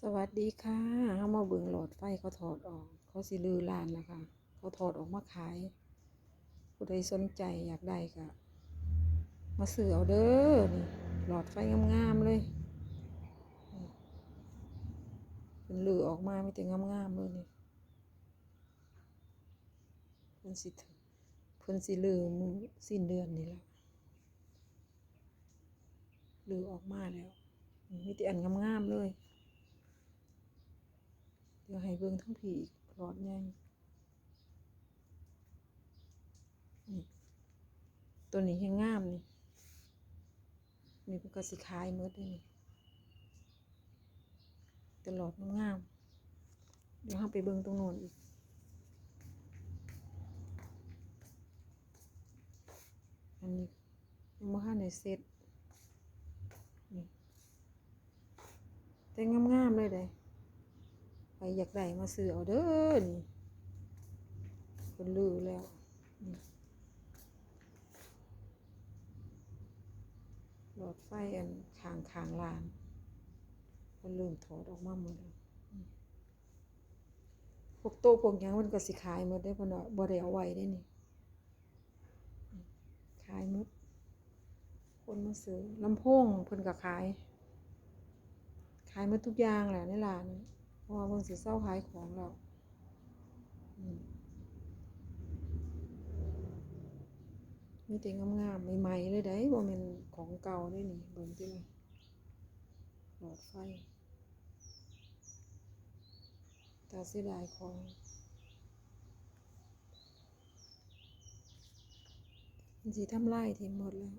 สวัสดีค่ะเขามาเบิ่งหลอดไฟเขาถอดออก เขาสิลือลานนะคะ เขาถอดออกมาขาย ผู้ใดสนใจอยากได้ก็มาซื้อเอาเด้อนี่หลอดไฟงามๆเลยเป็นลือออกมาไม่แต่งามๆเลยนี่เพิ่นสิเพิ่นสิลือมือสิ้นเดือนนี่แหละลือออกมาแล้วมีแต่อันงามๆเลย เดี๋ยวให้เบิ่งทั้งผีอีกหลอดใหญ่ตัวนี้ยังงามนี่นี่เป็นก็สิขายหมดเลยนี่ตลอดงาม เดี๋ยวเราไปเบิ่งตรงโน้นอีกอันนี้ยังบ่ทันได้เสร็จนี่แต่งามๆเลยเด้ รอยากได้มาซื้อเอาเด้อนี่คนลือแล้วหลอดไฟอันขางขางลานคนลืมถอดออกมาหมดแล้วพวกโต๊ะพวกยังมันก็สิขายหมดได้อเพิ่นว่าบ่ได้เอาไว้ได้นี่ขายหมดคนมาซื้อลำโพงเพิ่นก็ขาย ขายหมดทุกอย่างแหละในร้านนี้ พราะว่าเพิ่งสิเศร้าขายของแล้วมีแต่งามๆใหม่ๆเลยได้บ่แม่นของเก่าได้นี่เบิ่งติล่หลอดไฟตาเสียดายของมันสิทำลายทิ้งหมดแล้ว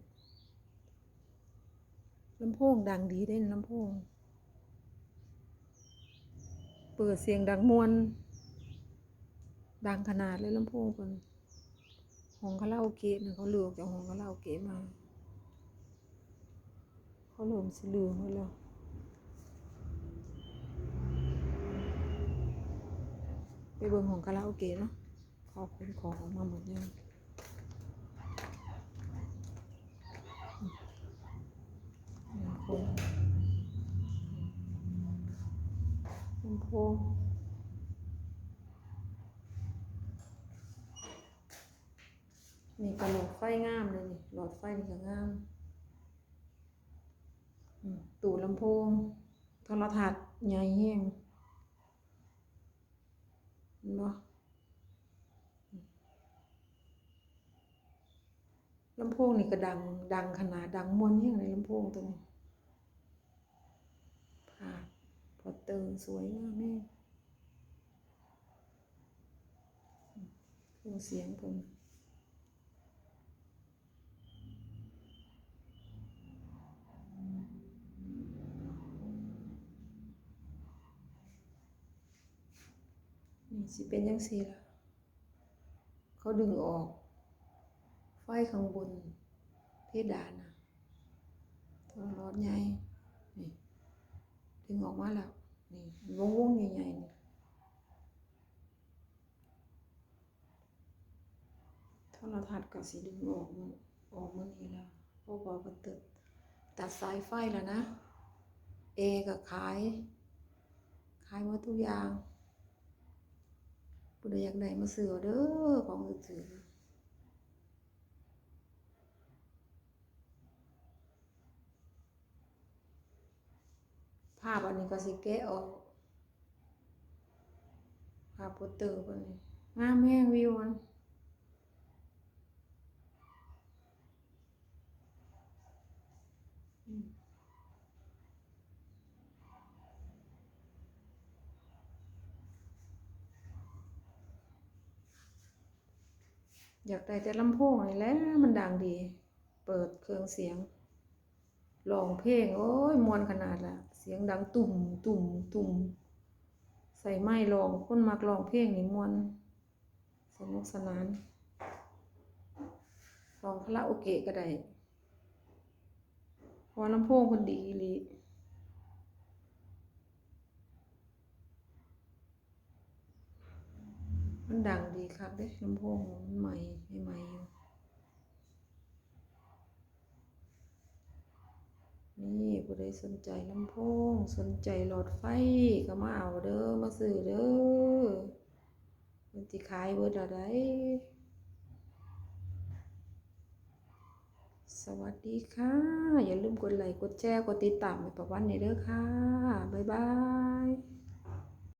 ลำโพงดังดีเด้นลำโพง เปิดเสียงดังมวน ดังขนาดเลยลำโพงเพิ่นห้องคาราโอเกะน่ะเขาเลือกจากห้องคาราโอเกะมา เขาเริ่มสิลือหมดแล้วไปเบิ่งห้องคาราโอเกะเนาะเขาขนของออกมาหมดยังอืมคน ลำโพงนี่กระโหลกไฟงามเลยนี่หลอดไฟนี่ก็งามตู้ลำโพงโทรทัศน์ใหญ่แห้งเนบ่อืมลำโพงนี่ก็ดัง ดังขนาดดังมวนแห้งเลยลำโพงตัวนี้ภาพพอ เติมสวยงามแม่เครื่องเสียงเพิ่นนี่สิเป็นยังสีล่ะ เขาดึงออก ไฟข้างบน เพดานนะตัวรอดใหญ่นี่ ดึงออกมาแล้ว นี่วงวงๆใหญ่ๆโทรทัศน์ก็สิดึงออกมันออกมันนี่แล้วเพราะว่ามันตัดตัดสายไฟแล้วนะ เอก็ขาย ขายหมดทุกอย่างผู้ใดอยากได้มาซื้อเด้อของอื่ ภาพอันนี้ก็สิแกะออกภาพโปสเตอร์เพิ่นนี่งามแฮงวิวมันอืมอยากได้แต่ลำโพงนี่แหละมันดังดี เปิดเครื่องเสียง ร้องเพลง โอ้ยมวนขนาดละเสียงดังตุ่มตุ่มตุ่มใส่ไม้ร้องคนมักร้องเพลงนี่มวนสนุกสนานร้องคาราโอเกะก็ได้พราะว่าลำโพงเพิ่นดีลีมันดังดีคักเด้ลำโพงมันใหม่ใหม่อยู่ นี่ผู้ใดสนใจลำโพง สนใจหลอดไฟก็มาเอาเด้อมาซื้อเด้อมันจะขายเบิดอะไรสวัสดีค่ะ อย่าลืมกดไลค์กดแชร์กดติดตามไปประวันในเด้อค่ะ บ๊ายบาย